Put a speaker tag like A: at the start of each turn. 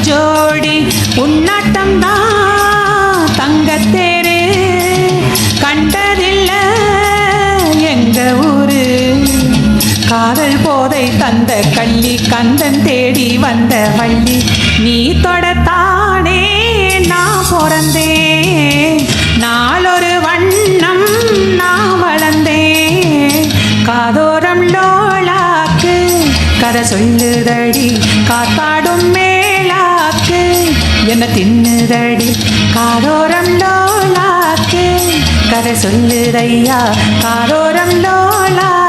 A: ஜோடி உன்னாட்டம் தான் தங்கத்தேரு. கண்டதில்ல எங்க ஊரு. காதல் போதை தந்த கள்ளி கந்தன் தேடி வந்த வள்ளி. நீ தொடத்தானே நான் பிறந்தேன். நாளொரு வண்ணம் நான் வளர்ந்தேன். காதோரம் லோலாக்கு கதை சொல்லுதடி காத்தாடும் மே என்ன தின்னுதடி? காதோரம் லோலாக்கே கதை சொல்லுதையா? காதோரம் லோலா